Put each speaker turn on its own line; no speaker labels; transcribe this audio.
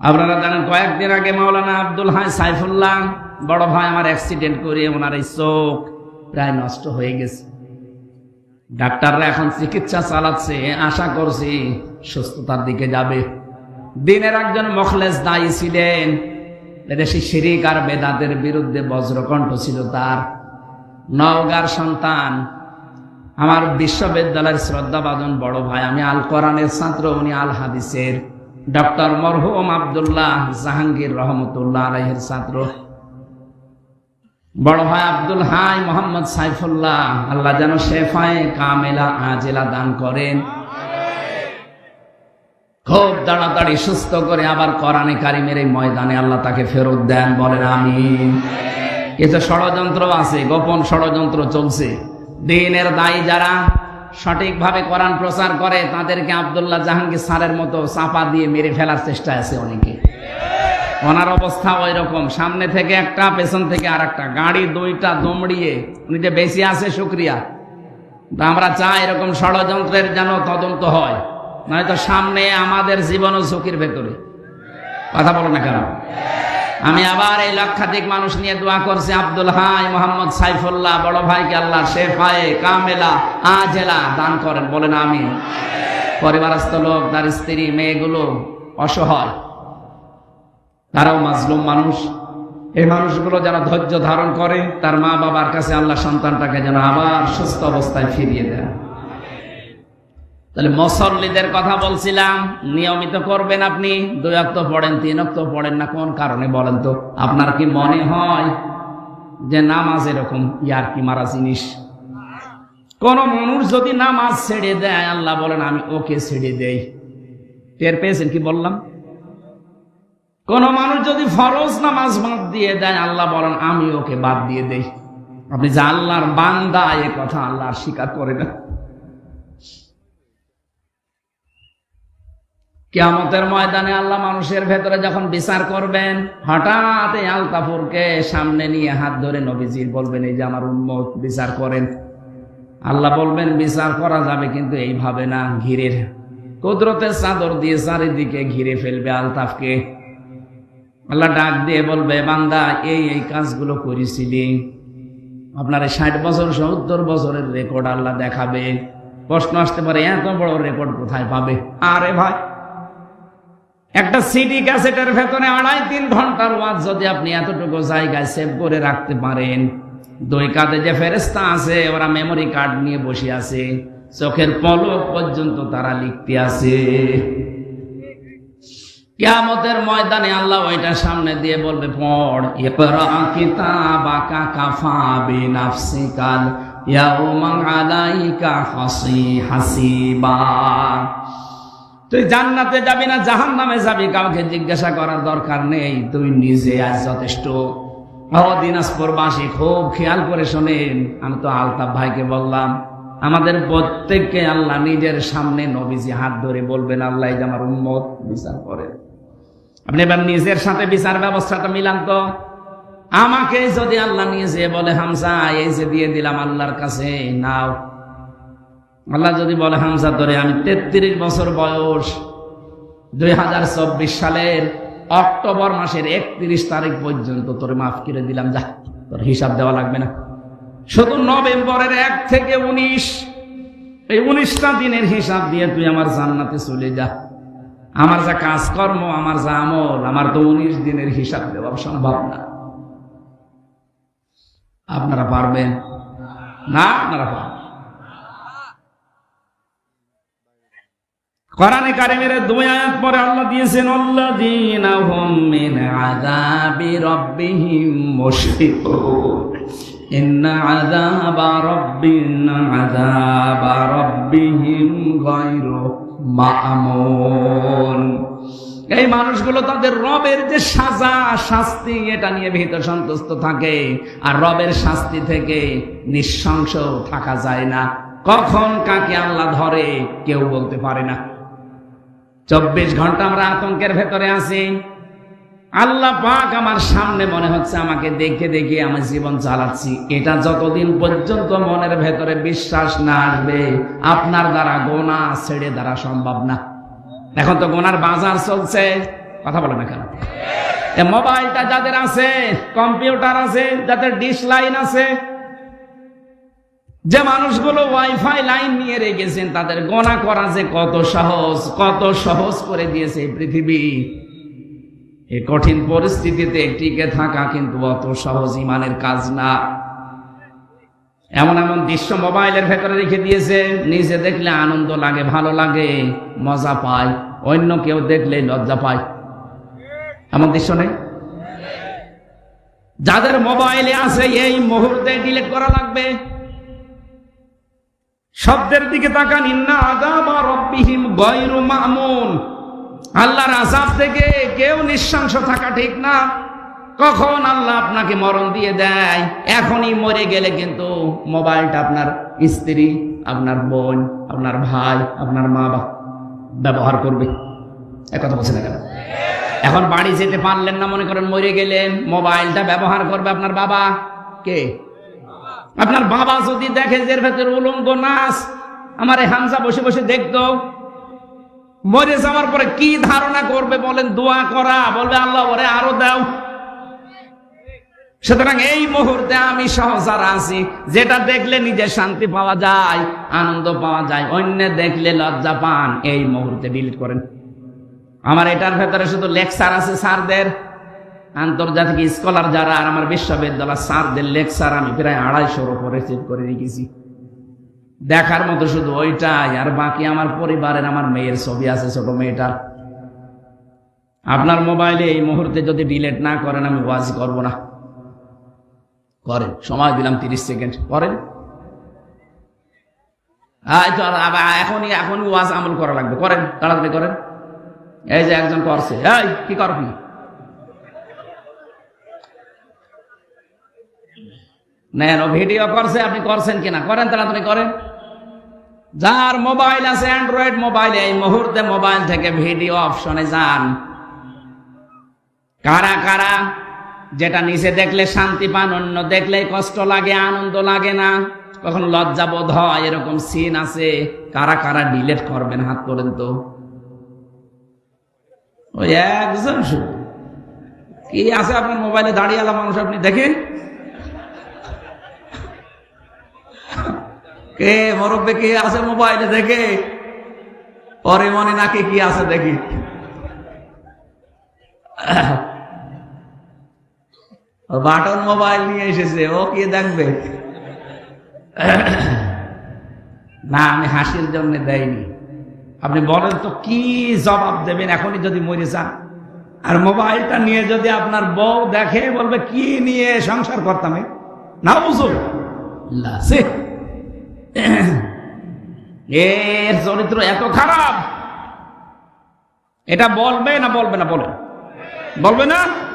আপনারা জানেন, কয়েকদিন আগে মাওলানা আব্দুল হাই সাইফুল্লাহ, বড় ভাই আমার অ্যাক্সিডেন্ট করে ওনার এই চোখ প্রায় নষ্ট হয়ে গেছে। ডাক্তাররা এখন চিকিৎসা চালাচ্ছে, আশা করছি সুস্থতার দিকে যাবে। দিনের একজন মখলেস দায়ী ছিলেন, এদেশে শিরিক আর বেদাতের বিরুদ্ধে বজ্রকণ্ঠ ছিল তার। নওগার সন্তান, আমার বিশ্ববিদ্যালয়ের শ্রদ্ধাভাজন বড় ভাই, আমি আল কোরআনের ছাত্র, উনি আল হাদিসের ডক্টর মরহুম আবদুল্লাহ জাহাঙ্গীর রহমতুল্লাহ আলহের ছাত্র। বড় ভাই আব্দুল হাই মোহাম্মদ সাইফুল্লাহ, আল্লাহ যেন শেফায়ে কামেলা আজেলা দান করেন। খুব তাড়াতাড়ি সুস্থ করে আবার কোরআনে কারিমের এই ময়দানে আল্লাহ তাকে ফেরত দেন, বলেন আমি কিছু ষড়যন্ত্র আছে, গোপন ষড়যন্ত্র চলছে। দিনের দায়ী যারা সঠিকভাবে কোরআন প্রচার করে, তাদেরকে আবদুল্লাহ জাহাঙ্গীর স্যারের মতো চাপা দিয়ে মেরে ফেলার চেষ্টা আছে অনেকে। ওনার অবস্থা ওই রকম সামনে থেকে একটা, পেছন থেকে আর একটা গাড়ি দুইটা দমড়িয়ে উনি যে বেশি আছে, শুক্রিয়া। তা আমরা চাই এরকম ষড়যন্ত্রের যেন তদন্ত হয়। নয়তো সামনে আমাদের জীবনও ঝুঁকির ভেতরে। কথা বলো না কেন? আমি আবার এই লক্ষাধিক মানুষ নিয়ে দোয়া করছি, আব্দুল হাই মোহাম্মদ সাইফুল্লাহ, বড় ভাইকে আল্লাহ শেফায়ে, কামেলা, আজেলা দান করেন, বলেন আমি পরিবারস্থ লোক, তার স্ত্রী, মেয়েগুলো অসহায়। তারাও মাজলুম মানুষ। এই মানুষগুলো যেন ধৈর্য ধারণ করে, তার মা বাবার কাছে আল্লাহ সন্তানটাকে যেন আবার সুস্থ অবস্থায় ফিরিয়ে দেয় তাহলে মসল্লিদের কথা বলছিলাম, নিয়মিত করবেন আপনি? দুই অক্ত পড়েন, তিন অক্ত পড়েন না, কোন কারণে বলেন তো? আপনার কি মনে হয় যে নামাজ এরকম ইয়ার কি মারা জিনিস? কোন মানুষ যদি নামাজ ছেড়ে দেয়, আল্লাহ বলেন, আমি ওকে ছেড়ে দেই। টের পেয়েছেন কি বললাম? কোন মানুষ যদি ফরজ নামাজ বাদ দিয়ে দেয়, আল্লাহ বলেন, আমি ওকে বাদ দিয়ে দেই। আপনি যে আল্লাহর বান্দা, এ কথা আল্লাহ স্বীকার করে না। কেয়ামতের ময়দানে আল্লাহ মানুষের ভেতরে যখন বিচার করবেন, হঠাৎ এই আলতাফুরকে সামনে নিয়ে হাত ধরে নবীজির বলবেন, এই যে আমার উন্মত বিচার করেন। আল্লাহ বলবেন, বিচার করা যাবে কিন্তু এইভাবে না ঘিরের কুদরতের চাদর দিয়ে চারিদিকে ঘিরে ফেলবে আলতাফকে। আল্লাহ ডাক দিয়ে বলবে, বান্দা, এই এই কাজগুলো করেছিলি। আপনার ষাট বছর, সত্তর বছরের রেকর্ড আল্লাহ দেখাবে। প্রশ্ন আসতে পারে, এত বড় রেকর্ড কোথায় পাবে? আরে ভাই একটা সিডি ক্যাসেটের ভেতরে আড়াই তিন ঘণ্টার ওয়াজ যদি আপনি এতটুকু জায়গায় সেভ করে রাখতে পারেন। দুই কাঁধে যে ফেরেস্তা আছে, ওরা মেমোরি কার্ড নিয়ে বসে আছে। চোখের পলক পর্যন্ত তারা লিখতে আছে। কিয়ামতের ময়দানে আল্লাহ ওইটা সামনে দিয়ে বলবে, পড়, ইকরা কিতাবাকা কাফা বিনাফসিকাল ইয়াউমা আলাইকা হাসি হাসিবা। তুই জান্নাতে যাবি না জাহান নামে যাবি, কাউকে জিজ্ঞাসা করার দরকার নেই। তুই নিজে আজ যথেষ্ট। দিনাজপুরবাসী খুব খেয়াল করে শোনেন। আমি তো আলতাফ ভাইকে বললাম, আমাদের প্রত্যেককে আল্লাহ নিজের সামনে নবীজি হাত ধরে বলবেন, আল্লাহ আমার উন্মত বিচার করেন আপনি এবার নিজের সাথে বিচার ব্যবস্থাটা মিলান তো। আমাকে যদি আল্লাহ নিয়ে যে বলে হামসা এই যে দিয়ে দিলাম আল্লাহর কাছে, নাও। আল্লাহ যদি বলে হামসা ধরে আমি তেত্রিশ বছর বয়স, দুই হাজার চব্বিশ সালের অক্টোবর মাসের একত্রিশ তারিখ পর্যন্ত তোর মাফ করে দিলাম, যা, তোর হিসাব দেওয়া লাগবে না। শুধু নভেম্বরের এক থেকে উনিশ, এই উনিশটা দিনের হিসাব দিয়ে তুই আমার জান্নাতে চলে যা। আমার যা কাজকর্ম, আমার যা আমল, আমার তো উনিশ দিনের হিসাব দেওয়া সম্ভব না। আপনারা পারবেন? না, আপনারা পারবেন কোরআনে কারিমের দুই আয়াত পরে আল্লাহ দিয়েছেন, আল্লাযীনা হুম মিন আযাবি রাব্বিহিম মুশফিকুন। রাব্বিনা রাব্বিহিম গায়রু মা'মুন। এই মানুষগুলো তাদের রবের যে সাজা, শাস্তি, এটা নিয়ে ভীত সন্তুষ্ট থাকে। আর রবের শাস্তি থেকে নিঃশংস থাকা যায় না। কখন কাকে আল্লাহ ধরে, কেউ বলতে পারে না। চব্বিশ ঘণ্টা আমরা আতঙ্কের ভেতরে আছি। আল্লাহ পাক আমার সামনে মনে হচ্ছে আমাকে দেখে দেখে আমার জীবন চালাচ্ছি। এটা যতদিন পর্যন্ত মনের ভেতরে বিশ্বাস না আসবে, আপনার দ্বারা গোনা ছেড়ে দ্বারা সম্ভব না। এখন তো গোনার বাজার চলছে। কথা বলে না কেন? মোবাইলটা যাদের আছে, কম্পিউটার আছে, যাদের ডিশ লাইন আছে যে মানুষগুলো ওয়াইফাই লাইন নিয়ে রেখেছেন, তাদের গণা করা যে কত সহজ কত সহজ করে দিয়েছে পৃথিবী। এই কঠিন পরিস্থিতিতে টিকে থাকা কিন্তু অত সহজ ইমানের কাজ না। এমন এমন দৃশ্য মোবাইলের ভেতরে রেখে দিয়েছে, নিজে দেখলে আনন্দ লাগে, ভালো লাগে, মজা পায়, অন্য কেউ দেখলে লজ্জা পায়। এমন দৃশ্য নেই? যাদের মোবাইলে আছে, এই মুহূর্তে ডিলিট করা লাগবে। শব্দের দিকে তাকান, ইন্না আদাবা রব্বিহিম গয়রু মামুন। আল্লাহর আজাব থেকে কেউ নিঃশংস থাকা ঠিক না। কখন আল্লাহ আপনাকে মরণ দিয়ে দেয়? এখনই মরে গেলে কিন্তু মোবাইলটা আপনার স্ত্রী, আপনার বোন, আপনার ভাই, আপনার মা বাবা ব্যবহার করবে। একথা বলছে না কেন? এখন বাড়ি যেতে পারলেন না, মনে করেন মরে গেলেন, মোবাইলটা ব্যবহার করবে আপনার বাবা। কে? আপনার বাবা যদি দেখে যে ভেতরে উলঙ্গ নাচ, আমার হামসা বসে বসে দেখতো, মরে যাওয়ার পরে কি ধারণা করবে বলেন, দোয়া করা, বলবে, আল্লাহ, ওরে আরও দাও। সুতরাং এই মুহূর্তে আমি সহ যারা আছি। যেটা দেখলে নিজে শান্তি পাওয়া যায়, আনন্দ পাওয়া যায়, অন্য দেখলে লজ্জা পান, এই মুহূর্তে ডিলিট করেন। আমার এটার ভেতরে শুধু লেকচার আছে স্যারদের। আন্তর্জাতিক স্কলার যারা আর আমার বিশ্ববিদ্যালয় স্যারদের লেকচার আমি প্রায় আড়াইশোর উপরে সেভ করে রেখেছি। দেখার মতো শুধু ওইটাই, আর বাকি আমার পরিবারের আমার মেয়ের ছবি আছে ছোট মেয়েটার। আপনার মোবাইলে এই মুহূর্তে যদি ডিলেট না করেন, আমি ওয়াজ করব না। করেন, সময় দিলাম তিরিশ সেকেন্ড করেন। এখনই এখনই ওয়াজ আমল করা লাগবে। করেন, তাড়াতাড়ি করেন। এই যে একজন করছে। এই, কি করবি নেন ভিডিও করছে, আপনি করছেন কিনা? করেন তাড়াতাড়ি করেন। যার মোবাইল আছে অ্যান্ড্রয়েড মোবাইল এই মুহূর্তে মোবাইল থেকে ভিডিও অপশনে যান। কারা কারা? যেটা নিচে দেখলে শান্তি পান, অন্য দেখলে কষ্ট লাগে, আনন্দ লাগে না। কখন লজ্জা বোধ হয়, এরকম সিন আছে। কারা কারা ডিলেট করবেন হাত তোলেন তো ওই একজন কি আছে আপনার মোবাইলে দাঁড়িয়ে আলা মানুষ, আপনি দেখেন? কে মরব্বে কে আছে মোবাইলে দেখে? পরে মনে নাকি কি আছে দেখি। বাটন মোবাইল নিয়ে এসেছে, ও কি দেখবে? না, আমি হাসির জন্য দেয়নি। আপনি বলেন তো, কি জবাব দেবেন? এখনই যদি মরে যান। আর মোবাইলটা নিয়ে যদি আপনার বউ দেখে, বলবে, কি নিয়ে সংসার করতাম না বুঝুন এর চরিত্র এত খারাপ। এটা বলবে না বলবে না বলে। বলবে না?